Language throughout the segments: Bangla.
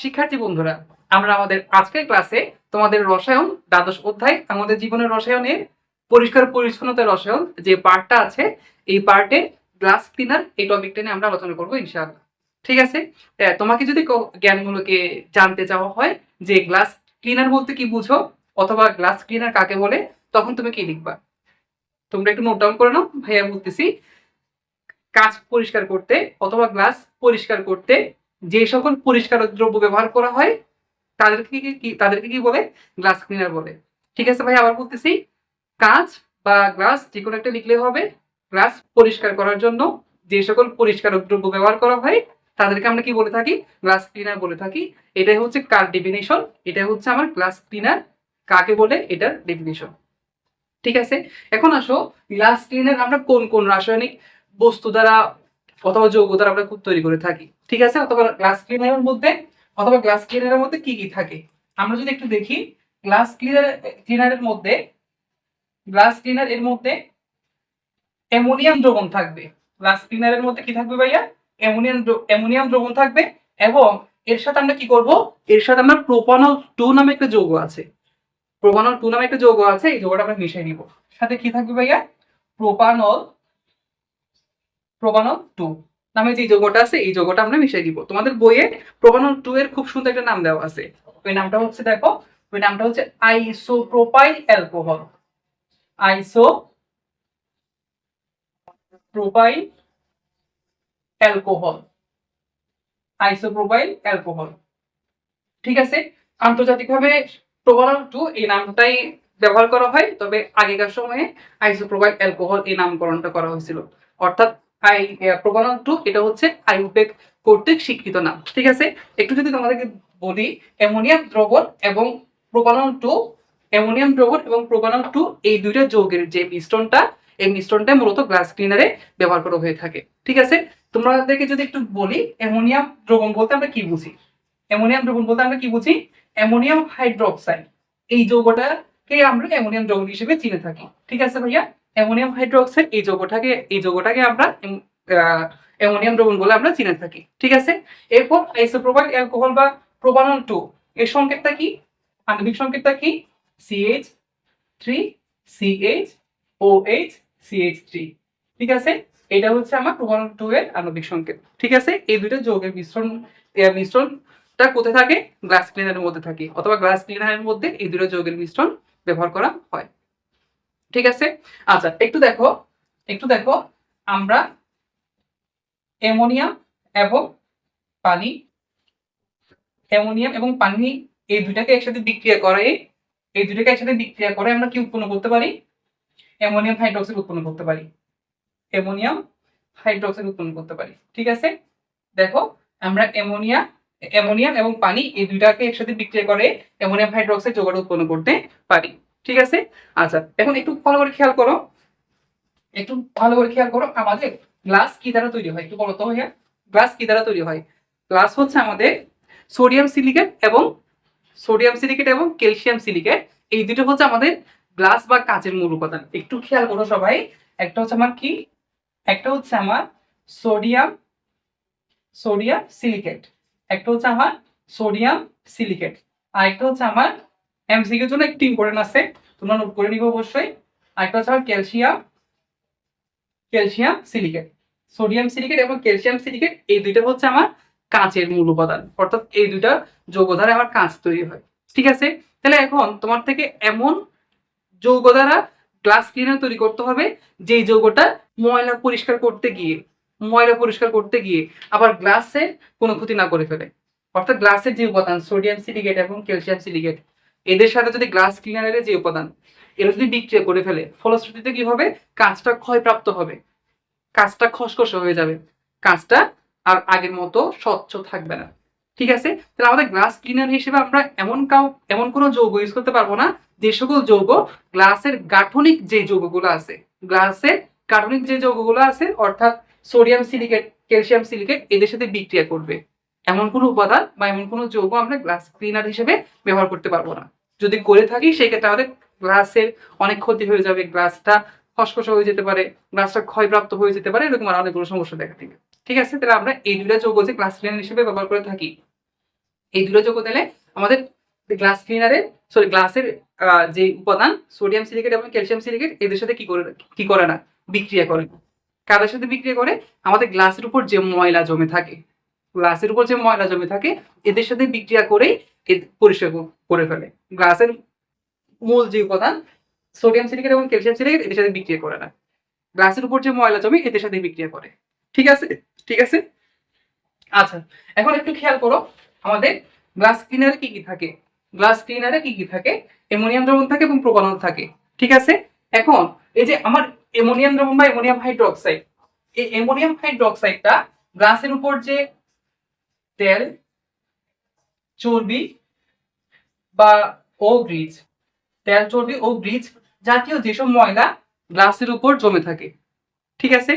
শিক্ষার্থী বন্ধুরা, আমরা আমাদের আজকের ক্লাসে তোমাদের রসায়ন দ্বাদশ অধ্যায়, আমাদের জীবনের রসায়নের পরিষ্কার পরিচ্ছন্নতা রসায়ন যে পার্টটা আছে, এই পার্টে গ্লাস ক্লিনার এই টপিকটা নিয়ে আমরা আলোচনা করব ইনশাআল্লাহ। ঠিক আছে? তোমাকে যদি জ্ঞানগুলোকে জানতে চাওয়া হয় যে গ্লাস ক্লিনার বলতে কি বুঝো, অথবা গ্লাস ক্লিনার কাকে বলে, তখন তুমি কি লিখবা? তোমরা একটু নোট ডাউন করে নাও। ভাইয়া বলতেছি কাঁচ পরিষ্কার করতে অথবা গ্লাস পরিষ্কার করতে যে সকল পরিষ্কার দ্রব্য ব্যবহার করা হয়, তাদেরকে কি- তাদেরকে কি বলে? গ্লাস ক্লিনার বলে। ঠিক আছে ভাই, আবার বলতেছি, কাঁচ বা গ্লাস যে কোনো একটা লিখলে হবে। গ্লাস পরিষ্কার করার জন্য যে সকল পরিষ্কার দ্রব্য ব্যবহার করা হয়, তাদেরকে আমরা কি বলে থাকি? গ্লাস ক্লিনার বলে থাকি। এটাই হচ্ছে কার ডেফিনেশন এটা হচ্ছে আমার গ্লাস ক্লিনার কাকে বলে? এটার ডেফিনেশন ঠিক আছে? এখন আসো গ্লাস ক্লিনার আমরা কোন কোন রাসায়নিক বস্তু দ্বারা অথবা যৌগ দ্বারা আমরা তৈরি করে থাকি। ঠিক আছে? অথবা গ্লাস ক্লিনারের মধ্যে, অথবা গ্লাস ক্লিনারের মধ্যে কি কি থাকে? আমরা যদি একটু দেখি গ্লাস ক্লিনার ক্লিনারের মধ্যে গ্লাস ক্লিনার এর মধ্যে অ্যামোনিয়াম দ্রবণ থাকবে। গ্লাস ক্লিনারের মধ্যে কি থাকবে ভাইয়া? অ্যামোনিয়াম অ্যামোনিয়াম দ্রবণ থাকবে এবং এর সাথে আমরা কি করব? এর সাথে আমরা প্রোপানল টু নামে একটা যৌগ আছে। প্রোপানল টু নামে একটা যৌগ আছে, এই যৌগটা আমরা মিশিয়ে নিব। সাথে কি থাকবে ভাইয়া? Propanol propanol two. নামে যে যৌগটা আছে, এই যৌগটা আমরা মিশিয়ে দিব। তোমাদের বইয়ে প্রোপানল টু এর খুব সুন্দর একটা নাম দেওয়া আছে। ওই নামটা হচ্ছে, দেখো, ওই নামটা হচ্ছে isopropyl alcohol. Iso propyl alcohol. Isopropyl alcohol. ঠিক আছে? আন্তর্জাতিকভাবে প্রোপানল টু এই নামটাই ব্যবহার করা হয়, তবে আগেকার সময়ে আইসোপ্রোপাইল অ্যালকোহল এই নামকরণটা করা হয়েছিল। অর্থাৎ আই প্রোপানল টু এটা হচ্ছে আইউপেক কর্তৃক স্বীকৃত নাম। ঠিক আছে? একটু যদি তোমাদেরকে বলি অ্যামোনিয়াম দ্রবণ এবং প্রোপানল টু অ্যামোনিয়াম দ্রবণ এবং প্রোপানল টু এই দুইটা যৌগের যে মিশ্রণটা, এই মিশ্রণটা মূলত গ্লাস ক্লিনারে ব্যবহার করা হয়ে থাকে। ঠিক আছে? তোমাদেরকে যদি একটু বলি অ্যামোনিয়াম দ্রবণ বলতে আমরা কি বুঝি? অ্যামোনিয়াম দ্রবণ বলতে আমরা কি বুঝি? অ্যামোনিয়াম হাইড্রোক্সাইড এই যৌগটাকে আমরা অ্যামোনিয়াম দ্রবণ হিসেবে চিনে থাকি। ঠিক আছে ভাইয়া? অ্যামোনিয়াম হাইড্রোক্সাইড এই যৌগটাকে এই যৌগটাকে আমরা অ্যামোনিয়াম দ্রবণ বলে আমরা চিনে থাকি। ঠিক আছে? এরপর আইসোপ্রোপাইল অ্যালকোহল বা প্রোপানল টু, এর সংকেতটা কি? আণবিক সংকেতটা কি? CH three CH O H CH three ঠিক আছে? এটা হচ্ছে আমার প্রোপানল টু এর আণবিক সংকেত। ঠিক আছে? এই দুইটা যৌগের মিশ্রণ মিশ্রণটা কোথায় থাকে? গ্লাস ক্লিনারের মধ্যে থাকে। অথবা গ্লাস ক্লিনারের মধ্যে এই দুটো যৌগের মিশ্রণ ব্যবহার করা হয়। ঠিক আছে? আচ্ছা একটু দেখো একটু দেখো। আমরা অ্যামোনিয়াম এবং পানি, অ্যামোনিয়াম এবং পানি এই দুইটাকে একসাথে বিক্রিয়া করে, এই দুইটাকে একসাথে বিক্রিয়া করে আমরা কি উৎপন্ন করতে পারি? অ্যামোনিয়াম হাইড্রোক্সাইড উৎপন্ন করতে পারি। অ্যামোনিয়াম হাইড্রোক্সাইড উৎপন্ন করতে পারি। ঠিক আছে? দেখো, আমরা অ্যামোনিয়া, অ্যামোনিয়াম এবং পানি এই দুইটাকে একসাথে বিক্রিয়া করে অ্যামোনিয়াম হাইড্রোক্সাইড যৌগটা উৎপন্ন করতে পারি। ঠিক আছে? আচ্ছা এখন একটু ভালো করে খেয়াল করো। একটু ভালো করে খেয়াল করো, আমাদের গ্লাস কি দ্বারা তৈরি হয়? একটু বলো তো গ্লাস কি দ্বারা তৈরি হয়? গ্লাস হচ্ছে আমাদের সোডিয়াম সিলিকেট এবং সোডিয়াম সিলিকেট এবং ক্যালসিয়াম সিলিকেট এই দুটো হচ্ছে আমাদের গ্লাস বা কাঁচের মূল উপাদান। একটু খেয়াল করো সবাই, একটা হচ্ছে আমার কি? একটা হচ্ছে আমার সোডিয়াম সোডিয়াম সিলিকেট একটা হচ্ছে আমার সোডিয়াম সিলিকেট আর একটা হচ্ছে আমার এমসিকিউর জন্য একটু ইম্পর্টেন্ট আছে। তোমরা নোট করে নিবে অবশ্যই। আরেকটা হচ্ছে calcium calcium silicate sodium silicate এবং ক্যালসিয়াম সিলিকেট এই দুইটা হচ্ছে আমার কাঁচের মূল উপাদান। অর্থাৎ এই দুইটা যৌগ দ্বারা আমার কাঁচ তৈরি হয়। ঠিক আছে? তাহলে এখন তোমার থেকে এমন যৌগ দ্বারা গ্লাস ক্লিনার তৈরি করতে হবে, যেই যৌগটা ময়লা পরিষ্কার করতে গিয়ে, ময়লা পরিষ্কার করতে গিয়ে আবার গ্লাসের কোনো ক্ষতি না করে ফেলে। অর্থাৎ গ্লাসের যে উপাদান সোডিয়াম সিলিকেট এবং ক্যালসিয়াম সিলিকেট এদের সাথে যদি গ্লাস ক্লিনারের যে উপাদান, এরা যদি বিক্রিয়া করে ফেলে, ফলশ্রুতিতে কি হবে? কাঁচটা ক্ষয়প্রাপ্ত হবে। কাঁচটা খসখসে হয়ে যাবে। কাঁচটা আর আগের মতো স্বচ্ছ থাকবে না। ঠিক আছে? তাহলে আমাদের গ্লাস ক্লিনার হিসেবে আমরা এমন কাউ, এমন কোনো যৌগ ইউজ করতে পারব না যে সকল যৌগ গ্লাসের গাঠনিক যে যৌগগুলো আছে গ্লাসের গাঠনিক যে যৌগগুলো আছে, অর্থাৎ সোডিয়াম সিলিকেট ক্যালসিয়াম সিলিকেট এদের সাথে বিক্রিয়া করবে। এমন কোনো উপাদান বা এমন কোনো যৌগ আমরা গ্লাস ক্লিনার হিসেবে ব্যবহার করতে পারব না। যদি করে থাকি সেই ক্ষেত্রে আমাদের গ্লাসের অনেক ক্ষতি হয়ে যাবে। গ্লাসটা খসখসে হয়ে যেতে পারে গ্লাসটা ক্ষয়প্রাপ্ত হয়ে যেতে পারে, এরকম আর অনেকগুলো সমস্যা দেখা দিবে। ঠিক আছে? তাহলে আমরা এই দুইটা যৌগ যে গ্লাস ক্লিনার হিসেবে ব্যবহার করে থাকি, এই দুটো যোগ দিলে আমাদের গ্লাস ক্লিনারের সরি গ্লাসের যে উপাদান সোডিয়াম সিলিকেট এবং ক্যালসিয়াম সিলিকেট এদের সাথে কি করে কি করে না? বিক্রিয়া করে। কাদের সাথে বিক্রিয়া করে? আমাদের গ্লাসের উপর যে ময়লা জমে থাকে গ্লাসের উপর যে ময়লা জমে থাকে, এদের সাথে বিক্রিয়া করেই পরিষ্কার করে ফেলে। গ্লাসের মূল যে উপাদান, সোডিয়াম সিলিকেট এবং ক্যালসিয়াম সিলিকেট এদের সাথে বিক্রিয়া করে না। গ্লাসের উপর যে ময়লা জমে, এদের সাথে বিক্রিয়া করে। ঠিক আছে? ঠিক আছে? আচ্ছা এখন একটু খেয়াল করো, আমাদের গ্লাস ক্লিনারে কি কি থাকে? গ্লাস ক্লিনারে কি কি থাকে? অ্যামোনিয়াম দ্রবণ থাকে এবং প্রোপানল থাকে। ঠিক আছে? এখন, এই যে আমার অ্যামোনিয়াম দ্রবণ বা অ্যামোনিয়াম হাইড্রোক্সাইড, এই অ্যামোনিয়াম হাইড্রোক্সাইডটা গ্লাসের উপর যে তেল, চর্বি বা ও গ্রিজ তেল, চর্বি, ও গ্রিজ জাতীয় যেসব ময়লা গ্লাসের উপর জমে থাকে, ঠিক আছে?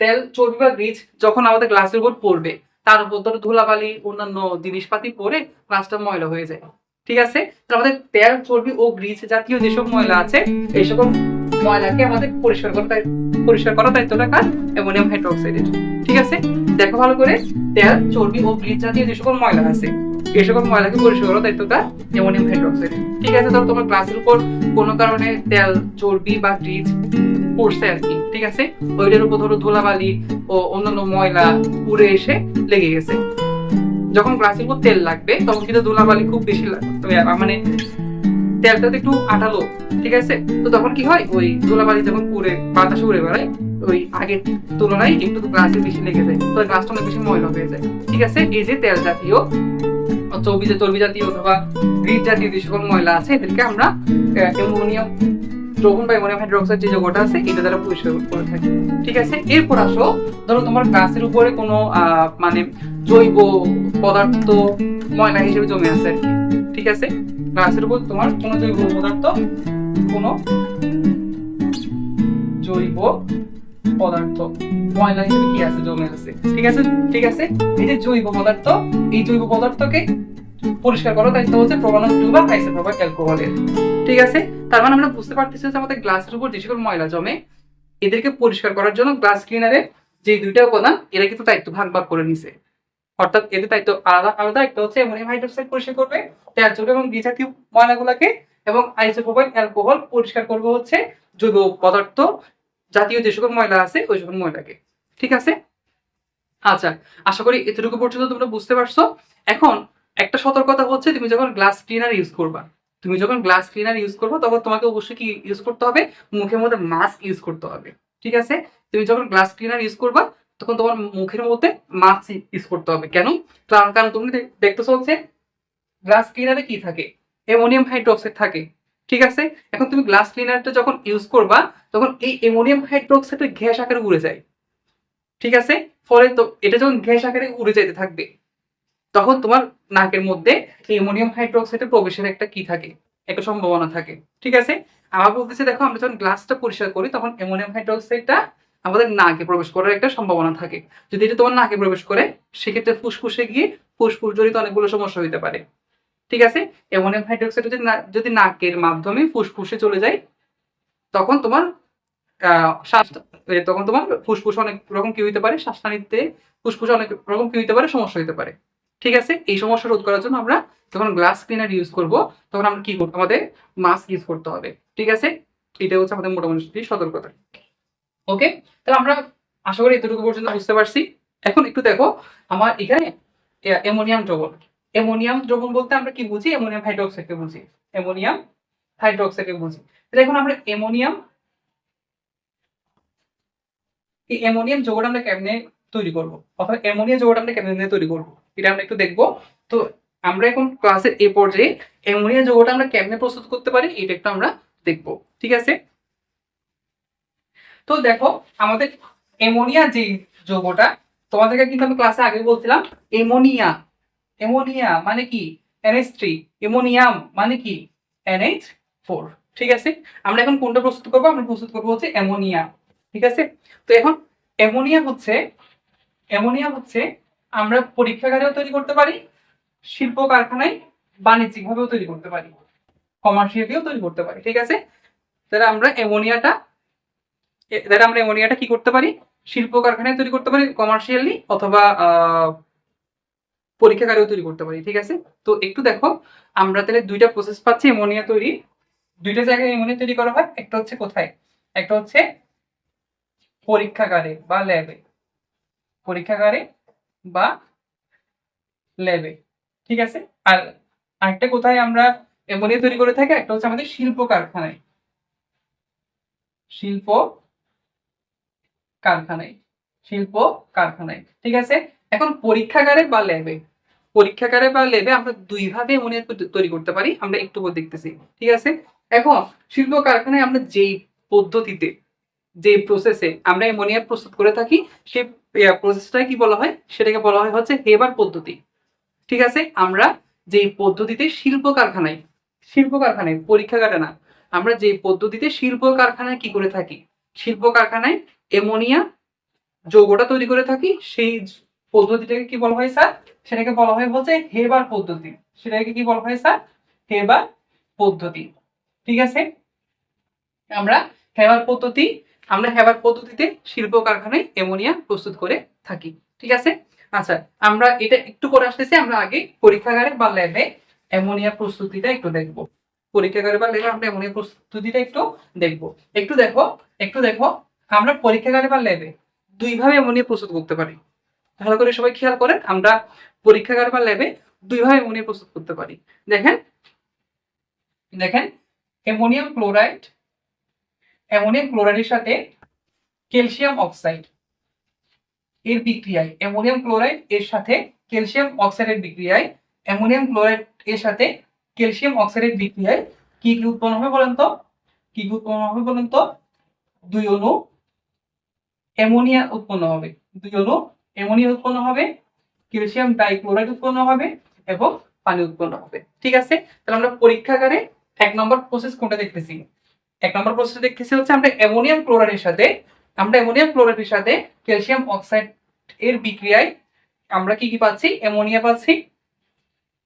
তেল, চর্বি বা গ্রিজ যখন আমাদের গ্লাসের উপর পড়বে, তার উপর ধরো ধুলাবালি, অন্যান্য জিনিসপাতি পরে গ্লাসটা ময়লা হয়ে যায়, ঠিক আছে? আমাদের তেল, চর্বি, ও গ্রিজ জাতীয় যেসব ময়লা আছে, এই সকল ময়লাকে আমাদের পরিষ্কার করা পরিষ্কার করা দায়িত্বটা অ্যামোনিয়াম হাইড্রোক্সাইডের। ঠিক আছে? দেখো ভালো করে, তেল, চর্বি ও গ্রিজ জাতীয় যে সকল ময়লা আছে এই সকল ময়লাকে পরিষ্কার করার দায়িত্বটা অ্যামোনিয়াম হাইড্রোক্সাইডের। ঠিক আছে? ধরো তোমার গ্লাসের উপর কোনো কারণে তেল, চর্বি বা গ্রিজ পড়ছে আর কি, ঠিক আছে? ওইটার উপর ধরো ধুলাবালি ও অন্যান্য ময়লা পুড়ে এসে লেগে গেছে। যখন গ্লাসের উপর তেল লাগবে, তখন কিন্তু ধুলাবালি খুব বেশি লাগবে। মানে তেলটা তো একটু আঠালো, ঠিক আছে? তো তখন কি হয়? ওই ধুলাবালি যখন উড়ে বাতাসে উড়ে বেড়ায়, ওই আগের তুলনায় একটু গ্লাসে বেশি লেগে যায়। তো গ্লাসটা অনেক বেশি ময়লা হয়ে যায়, ঠিক আছে? এই যে তেল জাতীয় চর্বি চর্বি জাতীয় অথবা গ্রিজ জাতীয় যে সকল ময়লা আছে, এদেরকে আমরা অ্যামোনিয়াম, দ্রবণ বা অ্যামোনিয়াম হাইড্রোক্সাইড যে যোগটা আছে, এটা দ্বারা পরিষ্কার করে থাকি, ঠিক আছে? এরপর আসো, ধরো তোমার গ্লাসের উপরে কোনো মানে জৈব পদার্থ ময়লা হিসেবে জমে আছে আর কি, ঠিক আছে? গ্লাসের উপর তোমার কোনো জৈব পদার্থ, কোনো জৈব পদার্থ। ময়লা হিসেবে কি আছে জমে আছে ঠিক আছে? ঠিক আছে? এই যে জৈব পদার্থ, এই জৈব পদার্থকে পরিষ্কার করার দায়িত্ব হচ্ছে প্রবানন টু বা আইসোপ্রোপাইল অ্যালকোহলের। ঠিক আছে? তার মানে আমরা বুঝতে পারতেছি যে আমাদের গ্লাসের উপর যে সকল ময়লা জমে, এদেরকে পরিষ্কার করার জন্য গ্লাস ক্লিনারে যে দুইটা উপাদান, এরা কিন্তু দায়িত্ব ভাগ ভাগ করে নিছে। অর্থাৎ এদের দায়িত্ব আলাদা আলাদা। একটা হচ্ছে অ্যামোনিয়াম হাইড্রোক্সাইড পরিষ্কার করবে তেল চর্বি এবং বিজাতীয় ময়লাগুলোকে এবং আইসোপ্রোপাইল অ্যালকোহল পরিষ্কার করবে হচ্ছে জৈব পদার্থ জাতীয় যে সকল ময়লা আছে, ওই সকল ময়লাকে। ঠিক আছে? আচ্ছা আশা করি এতটুকু পর্যন্ত তোমরা বুঝতে পারছ। এখন একটা সতর্কতা হচ্ছে, তুমি যখন গ্লাস ক্লিনার ইউজ করবা, তুমি যখন গ্লাস ক্লিনার ইউজ করব, তখন তোমাকে অবশ্যই কি ইউজ করতে হবে? মুখের মধ্যে মাস্ক ইউজ করতে হবে। ঠিক আছে? তুমি যখন গ্লাস ক্লিনার ইউজ করবা তখন তোমার মুখের মধ্যে মাস্ক ইউজ করতে হবে। কেন? কারণ তুমি দেখ- দেখতে চলছে গ্লাস ক্লিনারে কি থাকে? অ্যামোনিয়াম হাইড্রোক্সাইড থাকে। ঠিক আছে? এখন তুমি গ্লাস ক্লিনারটা যখন ইউজ করবা, তখন এই অ্যামোনিয়াম হাইড্রোক্সাইডের গ্যাস আকারে উড়ে যায়। ঠিক আছে? ফলে তো এটা যখন গ্যাস আকারে উড়ে যেতে থাকবে, তখন তোমার নাকের মধ্যে অ্যামোনিয়াম হাইড্রোক্সাইডের প্রবেশের একটা কি থাকে? একটা সম্ভাবনা থাকে। ঠিক আছে? আমার বলতেছে, দেখো, আমরা যখন গ্লাসটা পরিষ্কার করি, তখন অ্যামোনিয়াম হাইড্রোক্সাইডটা আমাদের নাকে প্রবেশ করার একটা সম্ভাবনা থাকে। যদি এটা তোমার নাকে প্রবেশ করে, সেক্ষেত্রে ফুসফুসে গিয়ে ফুসফুস জড়িত অনেকগুলো সমস্যা হতে পারে। ঠিক আছে? অ্যামোনিয়াম হাইড্রোক্সাইড যদি যদি নাকের মাধ্যমে ফুসফুসে চলে যায়, তখন তোমার শ্বাস তখন তোমার ফুসফুস অনেক রকম কি হইতে পারে? শ্বাসনালীতে ফুসফুসে অনেক রকম কি হইতে পারে? সমস্যা হইতে পারে। ঠিক আছে? এই সমস্যা রোধ করার জন্য আমরা যখন গ্লাস ক্লিনার ইউজ করব, তখন আমরা কি আমাদের মাস্ক ইউজ করতে হবে। ঠিক আছে? এটা হচ্ছে আমাদের মোটামুটি সতর্কতা। ওকে তাহলে আমরা আশা করি এতটুকু পর্যন্ত বুঝতে পারছি। এখন একটু দেখো, আমার এখানে অ্যামোনিয়াম দ্রবণ। অ্যামোনিয়াম দ্রবণ বলতে আমরা কি বুঝি? অ্যামোনিয়াম হাইড্রোক্সাইডকে বুঝি। অ্যামোনিয়াম হাইড্রোক্সাইডকে বুঝি। তাহলে এখন আমরা অ্যামোনিয়াম, এই অ্যামোনিয়াম যৌগটা আমরা কেমনে তৈরি করব? অথবা অ্যামোনিয়া যৌগটা আমরা কেমনে তৈরি করব? এটা আমরা একটু দেখব। তো আমরা এখন ক্লাসের এ পর্যায়ে অ্যামোনিয়া যৌগটা আমরা কেমনে প্রস্তুত করতে পারি, এটা একটু আমরা দেখব। ঠিক আছে? তো দেখো, আমাদের এমোনিয়া যে যৌগটা, তোমাদেরকে কিন্তু আমি ক্লাসে আগে বলছিলাম এমোনিয়া এমোনিয়া মানে কি? এনএইচ থ্রি এমোনিয়াম মানে কি? এনএইচ ফোর ঠিক আছে? আমরা এখন কোনটা প্রস্তুত করব? আমরা প্রস্তুত করব হচ্ছে অ্যামোনিয়া ঠিক আছে? তো এখন অ্যামোনিয়া হচ্ছে অ্যামোনিয়া হচ্ছে আমরা পরীক্ষাগারেও তৈরি করতে পারি, শিল্প কারখানায় বাণিজ্যিকভাবেও তৈরি করতে পারি কমার্শিয়ালিও তৈরি করতে পারি, ঠিক আছে? তাহলে আমরা অ্যামোনিয়াটা তাহলে আমরা অ্যামোনিয়াটা কি করতে পারি? শিল্প কারখানায় তৈরি করতে পারি কমার্শিয়ালি অথবা পরীক্ষাগারেও তৈরি করতে পারি, ঠিক আছে? তো একটু দেখো, আমরা তাহলে দুইটা প্রসেস পাচ্ছি অ্যামোনিয়া তৈরি। দুইটা জায়গায় অ্যামোনিয়া তৈরি করা হয়, একটা হচ্ছে কোথায়? একটা হচ্ছে পরীক্ষাগারে বা ল্যাবে পরীক্ষাগারে বা ল্যাবে ঠিক আছে? আর আরেকটা কোথায় আমরা অ্যামোনিয়া তৈরি করে থাকি, একটা হচ্ছে আমাদের শিল্প কারখানায়। শিল্প কারখানায়, শিল্প কারখানায়, ঠিক আছে? এখন পরীক্ষাগারে বা ল্যাবে পরীক্ষাগারে বা ল্যাবে আমরা দুই ভাবে অ্যামোনিয়া তৈরি করতে পারি, আমরা একটু পর দেখতেছি, ঠিক আছে? এখন শিল্প কারখানায় আমরা যেই পদ্ধতিতে যে প্রসেসে আমরা অ্যামোনিয়া প্রস্তুত করে থাকি, সেই প্রসেসটা কি বলা হয়? সেটাকে বলা হয় হচ্ছে হেবার পদ্ধতি, ঠিক আছে? আমরা যে পদ্ধতিতে শিল্প কারখানায় শিল্প কারখানায়, পরীক্ষাগারে না, আমরা যে পদ্ধতিতে শিল্প কারখানায় কি করে থাকি? শিল্প কারখানায় অ্যামোনিয়া যৌগটা তৈরি করে থাকি, সেই পদ্ধতিটাকে কি বলা হয় স্যার? সেটাকে বলা হয় বলছে হেবার পদ্ধতি। সেটাকে কি বলা হয় স্যার? হেবার পদ্ধতি। ঠিক আছে? আমরা হেবার পদ্ধতি, আমরা হেবার পদ্ধতিতে শিল্প কারখানায় অ্যামোনিয়া প্রস্তুত করে থাকি। ঠিক আছে? আচ্ছা আমরা এটা একটু করে আসতেছি, আমরা আগে পরীক্ষাগারে বা ল্যাবে অ্যামোনিয়া প্রস্তুতিটা একটু দেখব। পরীক্ষাগারে বা ল্যাবে আমরা অ্যামোনিয়া প্রস্তুতিটা একটু দেখব। একটু দেখো একটু দেখো। আমরা পরীক্ষাগারে বা ল্যাবে দুইভাবে অ্যামোনিয়া প্রস্তুত করতে পারি। ভালো করে সবাই খেয়াল করেন, আমরা পরীক্ষাগার বা ল্যাবে দুইভাবে অ্যামোনিয়া প্রস্তুত করতে পারি। দেখেন দেখেন, অ্যামোনিয়াম ক্লোরাইড, অ্যামোনিয়াম ক্লোরাইডের সাথে ক্যালসিয়াম অক্সাইড এর বিক্রিয়ায়, অ্যামোনিয়াম ক্লোরাইড এর সাথে ক্যালসিয়াম অক্সাইডের বিক্রিয়ায়, অ্যামোনিয়াম ক্লোরাইড এর সাথে ক্যালসিয়াম অক্সাইডের বিক্রিয়ায় কি কি উৎপন্ন হবে বলেন তো? কি কি উৎপন্ন হবে বলেন তো? দুই অণু অ্যামোনিয়া উৎপন্ন হবে। দুই অণু অ্যামোনিয়া উৎপন্ন হবে, ক্যালসিয়াম ডাইক্লোরাইড উৎপন্ন হবে এবং পানি উৎপন্ন হবে। ঠিক আছে? তাহলে আমরা পরীক্ষাগারে এক নম্বর প্রসেস কোনটা দেখতেছি? এক নম্বর প্রসেস দেখতেছি হচ্ছে আমরা অ্যামোনিয়াম ক্লোরাইডের সাথে, আমরা অ্যামোনিয়াম ক্লোরাইডের সাথে ক্যালসিয়াম অক্সাইড এর বিক্রিয়ায় আমরা কি কি পাচ্ছি? অ্যামোনিয়া পাচ্ছি,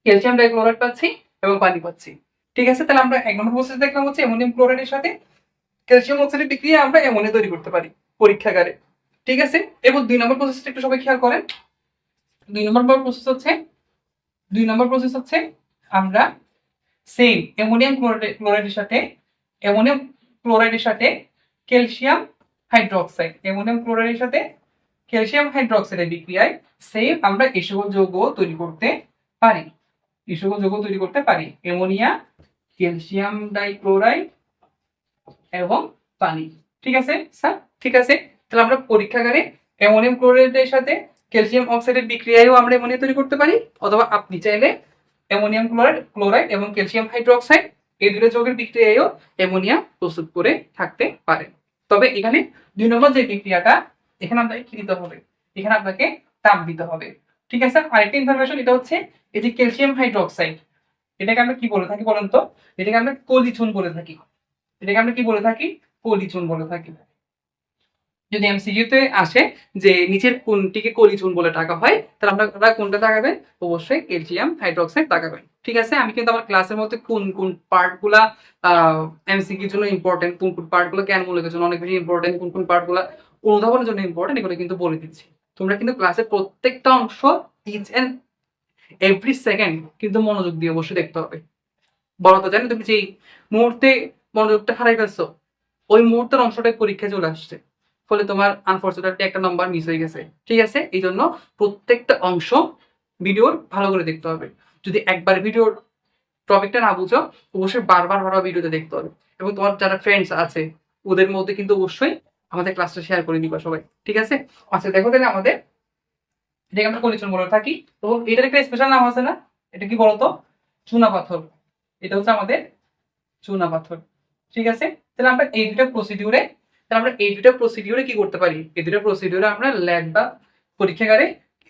ক্যালসিয়াম ডাইক্লোরাইড পাচ্ছি এবং পানি পাচ্ছি। ঠিক আছে? তাহলে আমরা এক নম্বর প্রসেস দেখলাম হচ্ছে অ্যামোনিয়াম ক্লোরাইডের সাথে ক্যালসিয়াম অক্সাইডের বিক্রিয়া আমরা অ্যামোনিয়া তৈরি করতে পারি। পরীক্ষাগারে। ঠিক আছে? এবং দুই নম্বর প্রসেসটা একটু সবাই খেয়াল করেন। দুই নম্বর প্রসেস হচ্ছে, দুই নম্বর প্রসেস হচ্ছে আমরা সেম অ্যামোনিয়াম ক্লোরাইড ক্লোরাইডের সাথে অ্যামোনিয়াম ক্লোরাইডের সাথে ক্যালসিয়াম হাইড্রোক্সাইড অ্যামোনিয়াম ক্লোরাইডের সাথে ক্যালসিয়াম হাইড্রোক্সাইডের বিক্রিয়ায় সেম আমরা এসব যৌগ তৈরি করতে পারি। এসব যৌগ তৈরি করতে পারি। অ্যামোনিয়া ক্যালসিয়াম ডাইক্লোরাইড এবং পানি। ঠিক আছে স্যার ঠিক আছে? তাহলে আমরা পরীক্ষাগারে অ্যামোনিয়াম ক্লোরাইডের সাথে ক্যালসিয়াম অক্সাইডের বিক্রিয়ায়ও আমরা অ্যামোনিয়া তৈরি করতে পারি। অথবা আপনি চাইলে অ্যামোনিয়াম ক্লোরাইড ক্লোরাইড এবং ক্যালসিয়াম হাইড্রোক্সাইড এই দুটো যৌগের বিক্রিয়ায়ও অ্যামোনিয়া প্রস্তুত করে থাকতে পারে তবে এখানে দুই নম্বর যে বিক্রিয়াটা, এখানে আপনাকে কি দিতে হবে? এখানে আপনাকে তাপ দিতে হবে। ঠিক আছে? আরেকটা ইনফরমেশন এটা হচ্ছে এই যে ক্যালসিয়াম হাইড্রোক্সাইড এটাকে আমরা কি বলে থাকি বলেন তো? এটাকে আমরা কলিচুন বলে থাকি। এটাকে আমরা কি বলে থাকি? কলিচুন বলে থাকি। যদি এমসিকিউতে আসে যে নিচের কোনটিকে কলিচুন বলে টাকা হয়, তাহলে আপনারা কোনটা তাকাবেন অবশ্যই ক্যালসিয়াম হাইড্রোক্সাইড তাকাবেন ঠিক আছে? আমি কিন্তু আমার ক্লাসের মধ্যে কোন কোন পার্টগুলা এমসিকিউর জন্য ইম্পর্টেন্ট কোন কোন পার্টগুলো জ্ঞান মূলকের জন্য অনেক বেশি ইম্পর্টেন্ট কোন কোন পার্টগুলো অনুধাবনের জন্য ইম্পর্টেন্ট এগুলো কিন্তু বলে দিচ্ছি। তোমরা কিন্তু ক্লাসের প্রত্যেকটা অংশ ইচ এন্ড এভরি সেকেন্ড কিন্তু মনোযোগ দিয়ে অবশ্যই দেখতে হবে। বলো তো, জানি তুমি যেই মুহূর্তে মনোযোগটা হারাই ফেলছো, ওই মুহূর্তের অংশটাই পরীক্ষায় চলে আসছে। ফলে তোমার আনফর্চুনেটলি একটা নাম্বার মিস হয়ে গেছে। ঠিক আছে? এই জন্য প্রত্যেকটা অংশ ভিডিওর ভালো করে দেখতে হবে। যদি একবার ভিডিওর টপিকটা না বুঝো, অবশ্যই বারবার বারবার ভিডিওতে দেখতে হবে। এবং তোমার যারা ফ্রেন্ডস আছে, ওদের মধ্যে কিন্তু অবশ্যই আমাদের ক্লাসটা শেয়ার করে দিবা সবাই। ঠিক আছে? আচ্ছা দেখো তাহলে আমাদের, এটাকে আমরা কলিচন বলে থাকি? তো এটার একটা স্পেশাল নাম আছে না? এটা কি বলতো? চুনা পাথর। এটা হচ্ছে আমাদের চুনা পাথর। ঠিক আছে? তাহলে আমরা এই দুটা প্রসিডিউরে তাহলে আমরা এই দুটা প্রসিডিউরে কি করতে পারি? এই দুটা প্রসিডিউরে আমরা ল্যাব বা পরীক্ষাগারে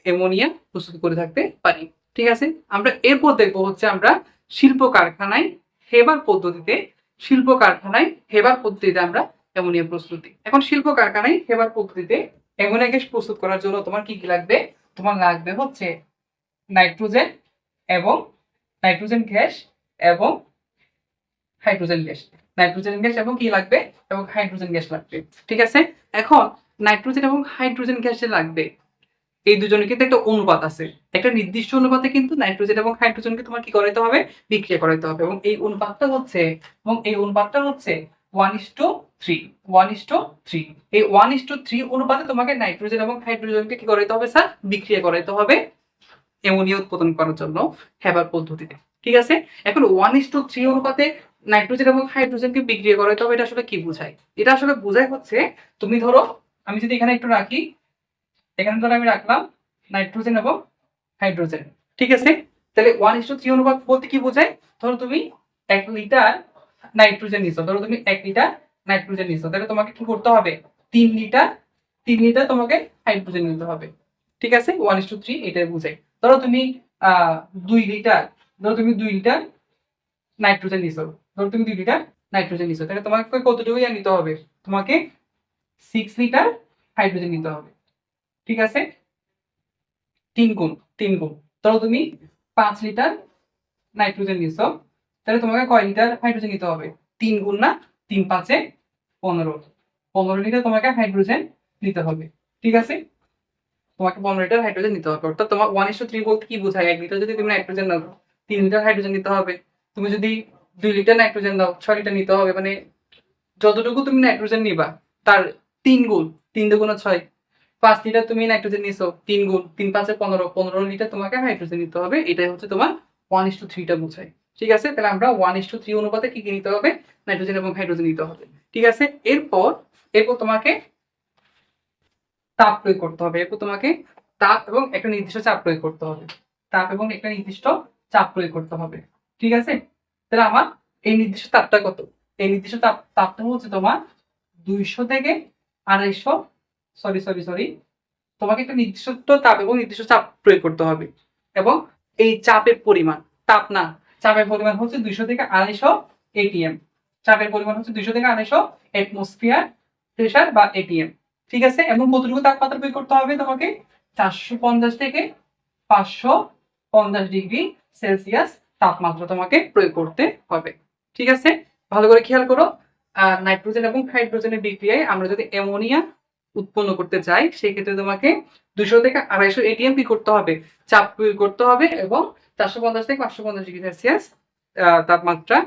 অ্যামোনিয়া প্রস্তুত করে থাকতে পারি। ঠিক আছে? আমরা এরপর দেখব হচ্ছে আমরা শিল্প কারখানায় হেবার পদ্ধতিতে, শিল্প কারখানায় হেবার পদ্ধতিতে আমরা অ্যামোনিয়া প্রস্তুতি এখন শিল্প কারখানায় হেবার পদ্ধতিতে অ্যামোনিয়া গ্যাস প্রস্তুত করার জন্য তোমার কি কি লাগবে? তোমার লাগবে হচ্ছে নাইট্রোজেন এবং নাইট্রোজেন গ্যাস এবং হাইড্রোজেন গ্যাস নাইট্রোজেন গ্যাস এবং কি লাগবে? এবং হাইড্রোজেন গ্যাস লাগবে। ঠিক আছে? এখন নাইট্রোজেন এবং হাইড্রোজেন গ্যাস লাগবে। এই দুজনের কিন্তু একটা অনুপাত আছে। একটা নির্দিষ্ট অনুপাতে কিন্তু নাইট্রোজেন এবং হাইড্রোজেনকে তোমার কি করাইতে হবে? বিক্রিয়া করাইতে হবে। এবং এই অনুপাতটা হচ্ছে, এবং এই অনুপাতটা হচ্ছে one is to three one is to three এই ওয়ান ইস টু থ্রি অনুপাতে তোমাকে নাইট্রোজেন এবং হাইড্রোজেনকে কি করাইতে হবে, স্যার? বিক্রিয়া করাইতে হবে। অ্যামোনিয়া উৎপাদন করার জন্য হেবার পদ্ধতিতে। ঠিক আছে? এখন ওয়ান ইস টু থ্রি অনুপাতে নাইট্রোজেন এবং হাইড্রোজেনকে বিক্রিয়া করে, তবে এটা আসলে কি বোঝায়? এটা আসলে বোঝায় হচ্ছে, তুমি ধরো, আমি যদি এখানে একটু রাখি, এখানে ধরো আমি রাখলাম নাইট্রোজেন এবং হাইড্রোজেন, ঠিক আছে? তাহলে ওয়ান ইস টু থ্রি অনুপাত বলতে কি বোঝায়? ধরো তুমি এক লিটার নাইট্রোজেন নিছো, ধরো তুমি এক লিটার নাইট্রোজেন নিছো, তাহলে তোমাকে কি করতে হবে? তিন লিটার তিন লিটার তোমাকে হাইড্রোজেন নিতে হবে, ঠিক আছে? ওয়ান ইস টু থ্রি এটাই বোঝায়। ধরো তুমি, আহ, দুই লিটার, ধরো তুমি দুই লিটার নাইট্রোজেন নিছো ধরো তুমি দুই লিটার নাইট্রোজেন নিছো, তাহলে তোমাকে কতটুকু ইয়া নিতে হবে? তোমাকে সিক্স লিটার হাইড্রোজেন নিতে হবে। ঠিক আছে? তিন গুণ তিন গুণ। ধরো তুমি পাঁচ লিটার নাইট্রোজেন নিছো, তাহলে তোমাকে কয় লিটার হাইড্রোজেন নিতে হবে? তিন গুণ না, তিন পাঁচে পনেরো। পনেরো লিটার তোমাকে হাইড্রোজেন নিতে হবে। ঠিক আছে? তোমাকে পনেরো লিটার হাইড্রোজেন নিতে হবে। অর্থাৎ তোমার ওয়ান ইস থ্রি বলতে কি বোঝায়? এক লিটার যদি তুমি নাইট্রোজেন নাও, তিন লিটার হাইড্রোজেন নিতে হবে। তুমি যদি দুই লিটার নাইট্রোজেন দাও ছয় লিটার নিতে হবে মানে যতটুকু তুমি নাইট্রোজেন নিবা, তার তিন গুণ, তিন দুগুণ ছয়। পাঁচ লিটার তুমি নাইট্রোজেন নিছো, তিন গুণ, তিন পাঁচে পনেরো পনেরো লিটার তোমাকে হাইড্রোজেন নিতে হবে, এটাই হচ্ছে তোমার ওয়ান ইস টু থ্রিটা বোঝায়। ঠিক আছে? তাহলে আমরা ওয়ান ইস টু থ্রি অনুপাতে কি কি নিতে হবে? নাইট্রোজেন এবং হাইড্রোজেন নিতে হবে। ঠিক আছে? এরপর এরপর তোমাকে তাপ প্রয়োগ করতে হবে। এরপর তোমাকে তাপ এবং একটা নির্দিষ্ট চাপ প্রয়োগ করতে হবে। তাপ এবং একটা নির্দিষ্ট চাপ প্রয়োগ করতে হবে। ঠিক আছে? তাহলে আমার এই নির্দিষ্ট তাপটা কত? এই নির্দিষ্ট তাপ, তাপটা হচ্ছে তোমার দুইশো থেকে আড়াইশো সরি সরি সরি তোমাকে একটা নির্দিষ্ট তাপ এবং নির্দিষ্ট চাপ প্রয়োগ করতে হবে। এবং এই চাপের পরিমাণ, তাপ না, চাপের পরিমাণ হচ্ছে দুইশো থেকে আড়াইশো এটিএম চাপের পরিমাণ হচ্ছে দুইশো থেকে আড়াইশো অ্যাটমসফিয়ার প্রেশার বা এটিএম ঠিক আছে? এবং কতটুকু তাপমাত্রা প্রয়োগ করতে হবে তোমাকে? চারশো পঞ্চাশ থেকে পাঁচশো পঞ্চাশ ডিগ্রি সেলসিয়াস তাপমাত্রা তোমাকে প্রয়োগ করতে হবে। ঠিক আছে? ভালো করে খেয়াল করো। নাইট্রোজেন এবং হাইড্রোজেনের বিক্রিয়ায় আমরা যদি অ্যামোনিয়া উৎপন্ন করতে চাই সেক্ষেত্রে তোমাকে দুশো থেকে আড়াইশো এটিএম কি করতে হবে। চাপ প্রয়োগ করতে হবে এবং চারশো পঞ্চাশ থেকে পাঁচশো পঞ্চাশ ডিগ্রি সেলসিয়াস তাপমাত্রা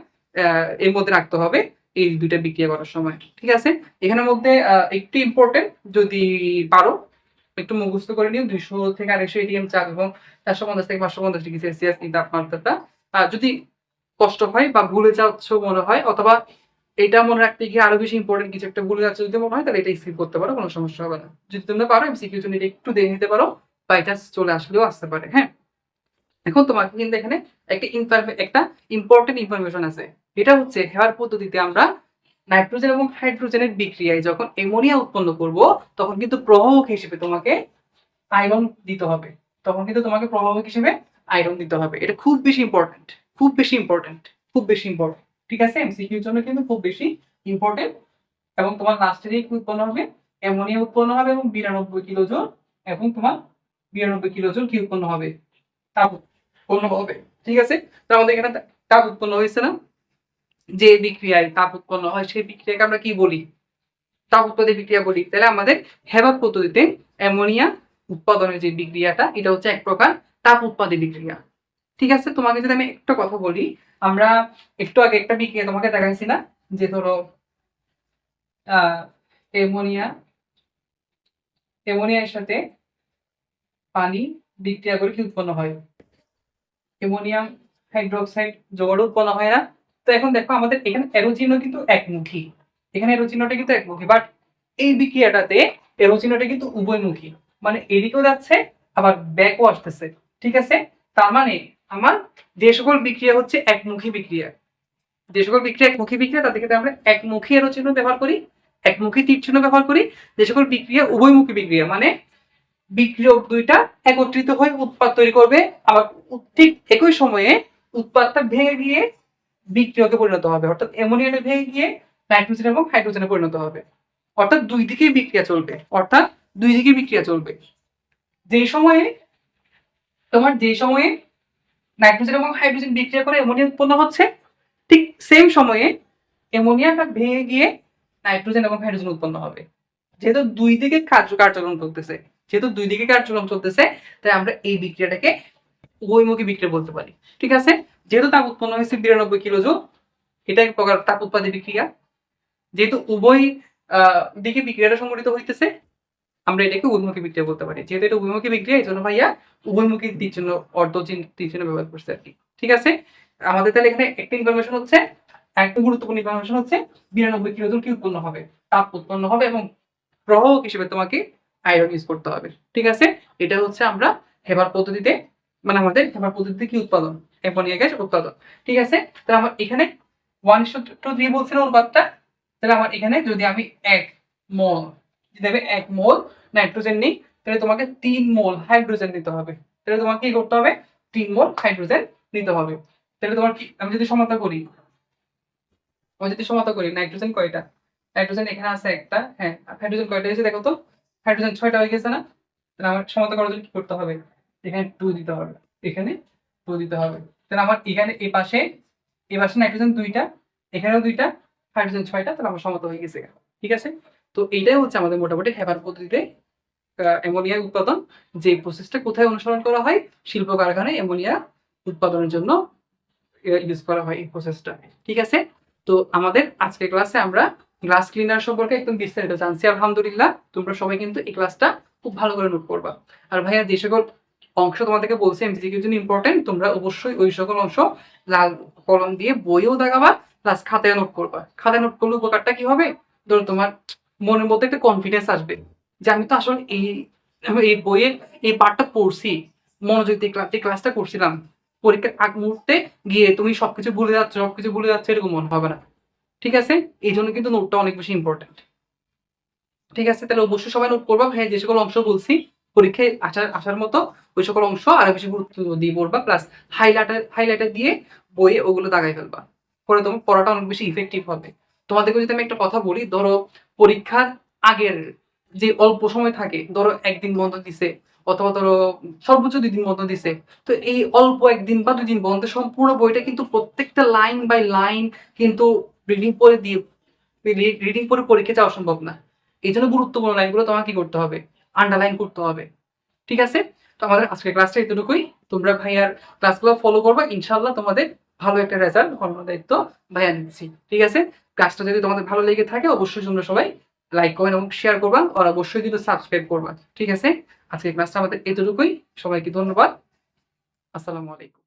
এর মধ্যে রাখতে হবে এই দুইটা বিক্রিয়া করার সময়। ঠিক আছে? এখানের মধ্যে একটু ইম্পর্টেন্ট যদি পারো, একটু মুখস্থ করে নিও। দুইশো থেকে আড়াইশো এটিএম চাপ এবং চারশো পঞ্চাশ থেকে পাঁচশো পঞ্চাশ ডিগ্রি সেলসিয়াস এই তাপমাত্রাটা যদি কষ্ট হয় বা ভুলে যাচ্ছ মনে হয়, অথবা এটা মনে রাখতে গিয়ে আরও বেশি ইম্পর্টেন্ট কিছু একটা ভুলে যাচ্ছে যদি মনে হয়, তাহলে এটা স্কিপ করতে পারো, কোনো সমস্যা হবে না। যদি তোমরা পারো এমসিকিউ জন্য এটা একটু দেখে নিতে পারো বাই চান্স চলে আসলেও আসতে পারে হ্যাঁ? এখন তোমাকে কিন্তু এখানে একটা একটা ইম্পর্টেন্ট ইনফরমেশন আছে। এটা হচ্ছে হেয়ার পদ্ধতিতে আমরা নাইট্রোজেন এবং হাইড্রোজেনের বিক্রিয়ায় যখন অ্যামোনিয়া উৎপন্ন করব, তখন কিন্তু প্রভাবক হিসেবে তোমাকে আয়রন দিতে হবে। তখন কিন্তু তোমাকে প্রভাবক হিসেবে আয়রন দিতে হবে এটা খুব বেশি ইম্পর্টেন্ট খুব বেশি ইম্পর্টেন্ট খুব বেশি ইম্পর্টেন্ট ঠিক আছে? এমসিকিউর জন্য কিন্তু খুব বেশি ইম্পর্টেন্ট এবং তোমার লাস্টের কি উৎপন্ন হবে অ্যামোনিয়া উৎপন্ন হবে এবং বিরানব্বই কিলো জোল এবং তোমার বিরানব্বই কিলো জোল কি উৎপন্ন হবে? তাপ উৎপন্ন হবে। ঠিক আছে? তো আমাদের এখানে তাপ উৎপন্ন হয়েছে না? যে বিক্রিয়ায় তাপ উৎপন্ন হয়, সেই বিক্রিয়াকে আমরা কি বলি? তাপ উৎপাদন বিক্রিয়া বলি। তাহলে আমাদের হেবাক পদ্ধতিতে অ্যামোনিয়া উৎপাদনের যে বিক্রিয়াটা, এটা হচ্ছে এক প্রকার তাপ উৎপাদী বিক্রিয়া। ঠিক আছে? তোমাকে যদি আমি একটা কথা বলি, আমরা একটু আগে একটা বিক্রিয়া তোমাকে দেখাইছি না? যে ধরো অ্যামোনিয়া, অ্যামোনিয়ার সাথে পানি বিক্রিয়া করে কি উৎপন্ন হয়? অ্যামোনিয়াম হাইড্রোক্সাইড যোগাড় উৎপন্ন হয় না। তো এখন দেখো, আমাদের এখানে এরোচিহ্ন কিন্তু একমুখী। এখানে এরোচিহ্নটা কিন্তু একমুখী বাট এই বিক্রিয়াটাতে এরোচিহ্নটা কিন্তু উভয়মুখী। মানে এদিকেও যাচ্ছে, আবার ব্যাকও আসতেছে। ঠিক আছে? তার মানে আমার যে সকল বিক্রিয়া হচ্ছে একমুখী বিক্রিয়া। যে সকল বিক্রিয়া একমুখী বিক্রিয়া তাদের ক্ষেত্রে আমরা একমুখী এরো চিহ্ন ব্যবহার করি, একমুখী তীর চিহ্ন ব্যবহার করি। যে সকল বিক্রিয়া উভয়মুখী বিক্রিয়া মানে বিক্রিয়ক দুইটা একত্রিত হয়ে উৎপাদ তৈরি করবে, আবার ঠিক একই সময়ে উৎপাদটা ভেঙে গিয়ে বিক্রিয়কে পরিণত হবে, অর্থাৎ অ্যামোনিয়াটা ভেঙে গিয়ে নাইট্রোজেন এবং হাইড্রোজেনে পরিণত হবে। অর্থাৎ দুই দিকেই বিক্রিয়া চলবে, অর্থাৎ দুই দিকেই বিক্রিয়া চলবে। যে সময়ে তোমার যে সময়ে নাইট্রোজেন এবং হাইড্রোজেন বিক্রিয়া করে অ্যামোনিয়া উৎপন্ন হচ্ছে, ঠিক সেম সময়ে অ্যামোনিয়াটা ভেঙে গিয়ে নাইট্রোজেন এবং হাইড্রোজেন উৎপন্ন হবে। যেহেতু দুই দিকে কার্য, কার্যক্রম করতেছে যেহেতু দুই দিকে কার্যক্রম চলতেছে, তাই আমরা এই বিক্রিয়াটাকে উভয়মুখী বিক্রিয়া বলতে পারি। ঠিক আছে? যেহেতু তাপ উৎপন্ন হয়েছে বিরানব্বই কিলো জুল এটা এক প্রকার তাপ উৎপাদী বিক্রিয়া। যেহেতু উভয় দিকে বিক্রিয়াটা সংঘটিত হইতেছে আমরা এটাকে উভয়মুখী বিক্রিয়া বলতে পারি। যেহেতু এটা উভয়মুখী বিক্রিয়া, এই জন্য ভাইয়া উভয়মুখী দিক জন্য অর্ধ তীর চিহ্ন ব্যবহার করছে আর কি। ঠিক আছে? আমাদের তাহলে এখানে একটা ইনফরমেশন হচ্ছে, একটা গুরুত্বপূর্ণ ইনফরমেশন হচ্ছে, বিরানব্বই কিলো জুল কি উৎপন্ন হবে? তাপ উৎপন্ন হবে এবং প্রবাহক হিসেবে তোমাকে আয়রন ইউজ করতে হবে। ঠিক আছে? এটা হচ্ছে আমরা হেবার পদ্ধতিতে মানে আমাদের হেবার পদ্ধতিতে কি উৎপাদন? অ্যামোনিয়া গ্যাস উৎপাদন। ঠিক আছে? তাহলে আমার এখানে ওয়ান টু থ্রি বলছে না অনুপাতটা। তাহলে আমার এখানে যদি আমি এক মোল আমি এক মোল নাইট্রোজেন নিই, তাহলে তোমাকে তিন মোল হাইড্রোজেন নিতে হবে। তাহলে তোমাকে কি করতে হবে? তিন মোল হাইড্রোজেন নিতে হবে। তাহলে তোমার কি আমি যদি সমাতা করি, আমি যদি সমাতা করি, নাইট্রোজেন কয়টা? হাইড্রোজেন এখানে আছে একটা হ্যাঁ হাইড্রোজেন কয়টা এসে দেখো তো? হাইড্রোজেন ছয়টা হয়ে গেছে না? তাহলে আমার সমাতা করার জন্য কি করতে হবে? এখানে টু দিতে হবে। এখানে টু দিতে হবে। তাহলে আমার এখানে এই পাশে এই পাশে নাইট্রোজেন দুইটা, এখানেও দুইটা, হাইড্রোজেন ছয়টা, তাহলে আমার সমতা হয়ে গেছে। ঠিক আছে? তো এইটাই হচ্ছে আমাদের মোটামুটি হেবার পদ্ধতিতে অ্যামোনিয়া উৎপাদন। যে প্রসেসটা কোথায় অনুসরণ করা হয়, শিল্প কারখানায় অ্যামোনিয়া উৎপাদনের জন্য ইউজ করা হয় এই প্রসেসটা ঠিক আছে? তো আমাদের আজকের ক্লাসে আমরা গ্লাস ক্লিনার সম্পর্কে একদম বিস্তারিত জানছি। আলহামদুলিল্লাহ, তোমরা সবাই কিন্তু এই ক্লাসটা খুব ভালো করে নোট করবা। আর ভাইয়া, যে সকল অংশ তোমাদেরকে বলছি এমসিকিউর জন্য ইম্পর্টেন্ট তোমরা অবশ্যই ওই সকল অংশ লাল কলম দিয়ে বইও দেখাবা প্লাস খাতায় নোট করবা। খাতায় নোট করলে উপকারটা কি হবে? ধরো তোমার মনের মধ্যে একটা কনফিডেন্স আসবে যে আমি তো আসলে এই এই বইয়ের এই পার্টটা পড়ছি, মনোযোগ দিয়ে ক্লাস ক্লাসটা করছিলাম। পরীক্ষার আগ মুহূর্তে গিয়ে তুমি সবকিছু ভুলে যাচ্ছ, সবকিছু ভুলে যাচ্ছে, এরকম মনে হবে না। ঠিক আছে? এই জন্য কিন্তু নোটটা অনেক বেশি ইম্পর্টেন্ট ঠিক আছে? তাহলে অবশ্যই সবাই নোট করবা। হ্যাঁ যে সকল অংশ বলছি, পরীক্ষায় আসার আসার মতো ওই সকল অংশ আরও বেশি গুরুত্ব দিয়ে পড়বা প্লাস হাইলাইটার হাইলাইটার দিয়ে বইয়ে ওগুলো দাগাই ফেলবা। পরে তোমার পড়াটা অনেক বেশি ইফেক্টিভ হবে। তোমাদেরকে যদি আমি একটা কথা বলি, ধরো পরীক্ষার আগের যে অল্প সময় থাকে, ধরো একদিন বন্ধ দিছে, অথবা ধরো সর্বোচ্চ দুই দিন বন্ধ দিছে, তো এই অল্প একদিন বা দুই দিন বন্ধ সম্পূর্ণ বইটা কিন্তু প্রত্যেকটা লাইন বাই লাইন কিন্তু রিডিং পরে দিয়ে রিডিং পরে পরীক্ষা যাওয়া সম্ভব না। এই জন্য গুরুত্বপূর্ণ লাইনগুলো তোমাকে কি করতে হবে? আন্ডারলাইন করতে হবে। ঠিক আছে? তো আমাদের আজকের ক্লাসটা এতটুকুই। তোমরা ভাইয়ার ক্লাসগুলো ফলো করবা। ইনশাল্লাহ তোমাদের ভালো একটা রেজাল্ট হওয়ার দায়িত্ব ভাইয়া নিচ্ছি। ঠিক আছে? ক্লাসটা যদি তোমাদের ভালো লেগে থাকে, অবশ্যই তোমরা সবাই লাইক কমেন্ট এবং শেয়ার করবা আর অবশ্যই কিন্তু সাবস্ক্রাইব করবা। ঠিক আছে? আজকে ক্লাসটা আমাদের এতটুকুই। সবাইকে ধন্যবাদ। আসসালামু আলাইকুম।